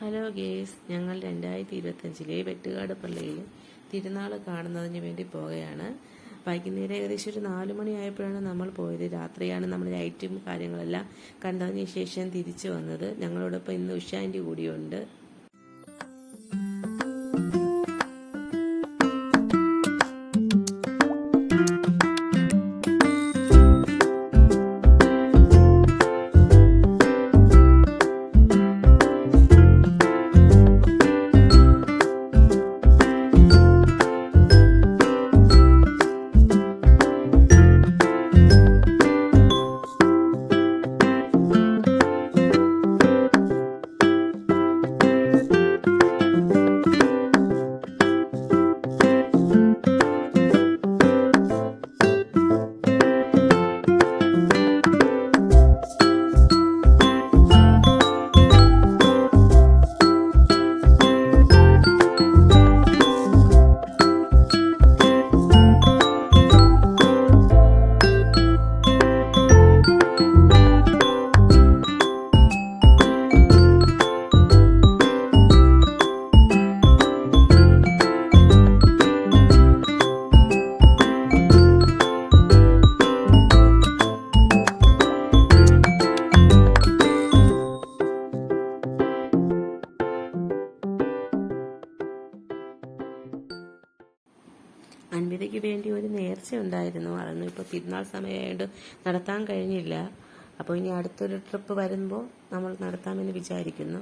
Hello guys ഞങ്ങൾ രണ്ടായിരത്തി ഇരുപത്തഞ്ചിലെ വെട്ടുകാട് പള്ളിയിൽ തിരുനാൾ കാണുന്നതിന് വേണ്ടി പോവുകയാണ്. വൈകുന്നേരം ഏകദേശം ഒരു നാല് മണിയായപ്പോഴാണ് നമ്മൾ പോയത്. രാത്രിയാണ് നമ്മൾ ലൈറ്റും കാര്യങ്ങളെല്ലാം കണ്ടതിന് ശേഷം തിരിച്ചു വന്നത്. ഞങ്ങളോടൊപ്പം ഇന്ന് ഉഷാന്റെ കൂടിയുണ്ട്. അൻവിതയ്ക്ക് വേണ്ടി ഒരു നേർച്ച ഉണ്ടായിരുന്നു. അതൊന്നും ഇപ്പോൾ തിരുനാൾ സമയമായതുകൊണ്ട് നടത്താൻ കഴിഞ്ഞില്ല. അപ്പോൾ ഇനി അടുത്തൊരു ട്രിപ്പ് വരുമ്പോൾ നമ്മൾ നടത്താമെന്ന് വിചാരിക്കുന്നു.